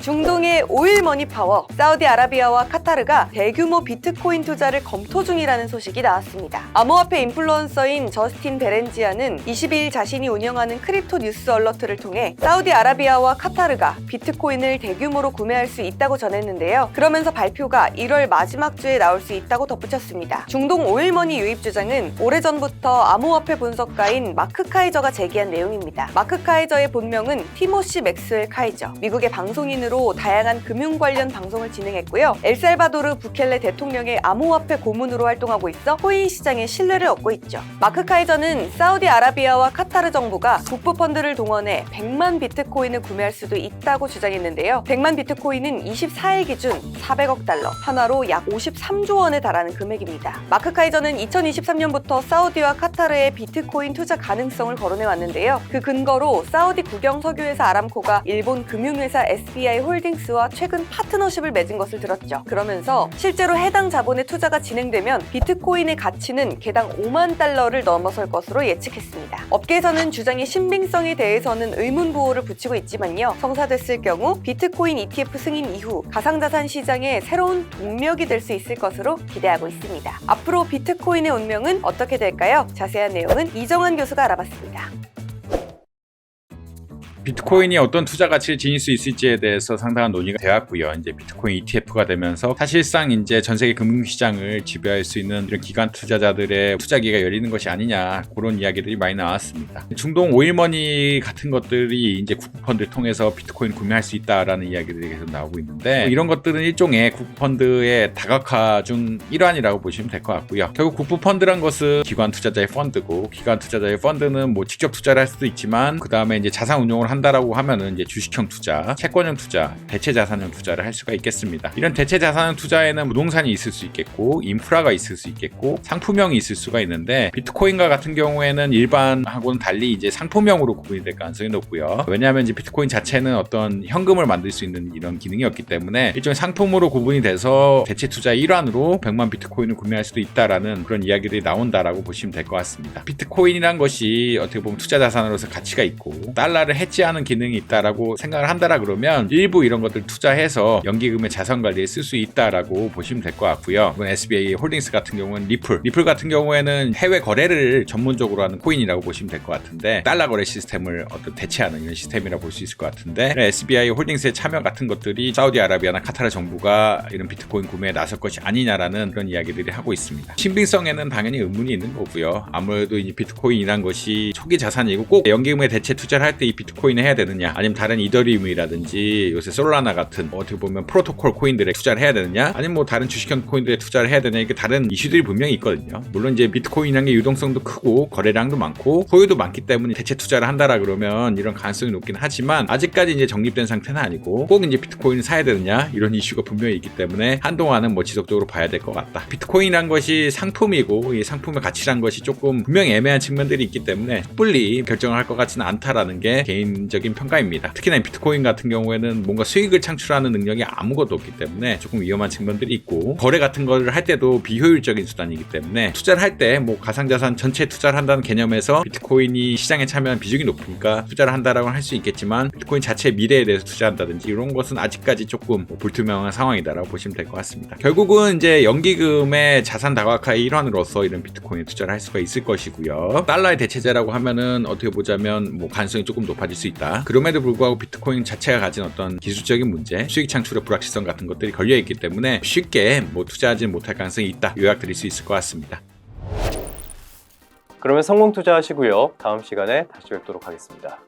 중동의 오일 머니 파워 사우디아라비아와 카타르가 대규모 비트코인 투자를 검토 중이라는 소식이 나왔습니다. 암호화폐 인플루언서인 저스틴 베렌지아는 22일 자신이 운영하는 크립토 뉴스 얼러트를 통해 사우디아라비아와 카타르가 비트코인을 대규모로 구매할 수 있다고 전했는데요. 그러면서 발표가 1월 마지막 주에 나올 수 있다고 덧붙였습니다. 중동 오일 머니 유입 주장은 오래전부터 암호화폐 분석가인 마크 카이저가 제기한 내용입니다. 마크 카이저의 본명은 티모시 맥스웰 카이저. 미국의 방송인으로 다양한 금융 관련 방송을 진행했고요. 엘살바도르 부켈레 대통령의 암호화폐 고문으로 활동하고 있어 코인 시장의 신뢰를 얻고 있죠. 마크 카이저는 사우디아라비아와 카타르 정부가 국부 펀드를 동원해 100만 비트코인을 구매할 수도 있다고 주장했는데요. 100만 비트코인은 24일 기준 400억 달러, 한화로 약 53조 원에 달하는 금액입니다. 마크 카이저는 2023년부터 사우디와 카타르의 비트코인 투자 가능성을 거론해 왔는데요. 그 근거로 사우디 국영 석유회사 아람코가 일본 금융회사 SBI 홀딩스와 최근 파트너십을 맺은 것을 들었죠. 그러면서 실제로 해당 자본의 투자가 진행되면 비트코인의 가치는 개당 5만 달러를 넘어설 것으로 예측했습니다. 업계에서는 주장의 신빙성에 대해서는 의문 부호를 붙이고 있지만요. 성사됐을 경우 비트코인 ETF 승인 이후 가상자산 시장의 새로운 동력이 될 수 있을 것으로 기대하고 있습니다. 앞으로 비트코인의 운명은 어떻게 될까요? 자세한 내용은 이정환 교수가 알아봤습니다. 비트코인이 어떤 투자 가치를 지닐 수 있을지에 대해서 상당한 논의가 되었고요. 이제 비트코인 ETF가 되면서 사실상 이제 전 세계 금융시장을 지배할 수 있는 이런 기관 투자자들의 투자기가 열리는 것이 아니냐 그런 이야기들이 많이 나왔습니다. 중동 오일머니 같은 것들이 이제 국부펀드를 통해서 비트코인 구매할 수 있다라는 이야기들이 계속 나오고 있는데 이런 것들은 일종의 국부펀드의 다각화 중 일환이라고 보시면 될 것 같고요. 결국 국부펀드란 것은 기관 투자자의 펀드고 기관 투자자의 펀드는 뭐 직접 투자를 할 수도 있지만 그 다음에 이제 자산 운용을 한다라고 하면은 이제 주식형 투자, 채권형 투자, 대체 자산형 투자를 할 수가 있겠습니다. 이런 대체 자산형 투자에는 부동산이 있을 수 있겠고 인프라가 있을 수 있겠고 상품형이 있을 수가 있는데 비트코인과 같은 경우에는 일반하고는 달리 이제 상품형으로 구분이 될 가능성이 높고요. 왜냐하면 이제 비트코인 자체는 어떤 현금을 만들 수 있는 이런 기능이 없기 때문에 일종의 상품으로 구분이 돼서 대체 투자의 일환으로 100만 비트코인을 구매할 수도 있다라는 그런 이야기들이 나온다라고 보시면 될 것 같습니다. 비트코인이란 것이 어떻게 보면 투자 자산으로서 가치가 있고 달러를 해지 하는 기능이 있다라고 생각을 한다라 그러면 일부 이런 것들 투자해서 연기금의 자산 관리에 쓸 수 있다라고 보시면 될 것 같고요. 이번 SBA 홀딩스 같은 경우는 리플, 리플 같은 경우에는 해외 거래를 전문적으로 하는 코인이라고 보시면 될 것 같은데 달러 거래 시스템을 어떤 대체하는 이런 시스템이라고 볼 수 있을 것 같은데 SBI 홀딩스의 참여 같은 것들이 사우디아라비아나 카타르 정부가 이런 비트코인 구매에 나설 것이 아니냐라는 그런 이야기들이 하고 있습니다. 신빙성에는 당연히 의문이 있는 거고요. 아무래도 이 비트코인이란 것이 초기 자산이고 꼭 연기금에 대체 투자를 할 때 이 비트코인 을 해야 되느냐 아니면 다른 이더리움이라든지 요새 솔라나 같은 어떻게 보면 프로토콜 코인들에 투자를 해야 되느냐 아니면 뭐 다른 주식형 코인들에 투자를 해야 되느냐 이게 다른 이슈들이 분명히 있거든요. 물론 이제 비트코인이라는 게 유동성도 크고 거래량도 많고 소유도 많기 때문에 대체 투자를 한다라 그러면 이런 가능성이 높긴 하지만 아직까지 이제 정립된 상태는 아니고 꼭 이제 비트코인을 사야 되느냐 이런 이슈가 분명히 있기 때문에 한동안은 뭐 지속적으로 봐야 될 것 같다. 비트코인이란 것이 상품이고 이 상품의 가치란 것이 조금 분명히 애매한 측면들이 있기 때문에 섣불리 결정을 할 것 같지는 않다라는 게 개인 적인 평가입니다. 특히나 이 비트코인 같은 경우에는 뭔가 수익을 창출하는 능력이 아무것도 없기 때문에 조금 위험한 측면들이 있고 거래 같은 거를 할 때도 비효율적인 수단이기 때문에 투자를 할 때 뭐 가상자산 전체 투자를 한다는 개념에서 비트코인이 시장에 참여한 비중이 높으니까 투자를 한다라고 할 수 있겠지만 비트코인 자체의 미래에 대해서 투자한다든지 이런 것은 아직까지 조금 뭐 불투명한 상황이다라고 보시면 될 것 같습니다. 결국은 이제 연기금의 자산 다각화의 일환으로서 이런 비트코인에 투자를 할 수가 있을 것이고요. 달러의 대체제라고 하면은 어떻게 보자면 뭐 가능성이 조금 높아질 수 있다. 그럼에도 불구하고 비트코인 자체가 가진 어떤 기술적인 문제, 수익 창출의 불확실성 같은 것들이 걸려 있기 때문에 쉽게 뭐 투자하지 못할 가능성이 있다. 요약드릴 수 있을 것 같습니다. 그러면 성공 투자하시고요. 다음 시간에 다시 뵙도록 하겠습니다.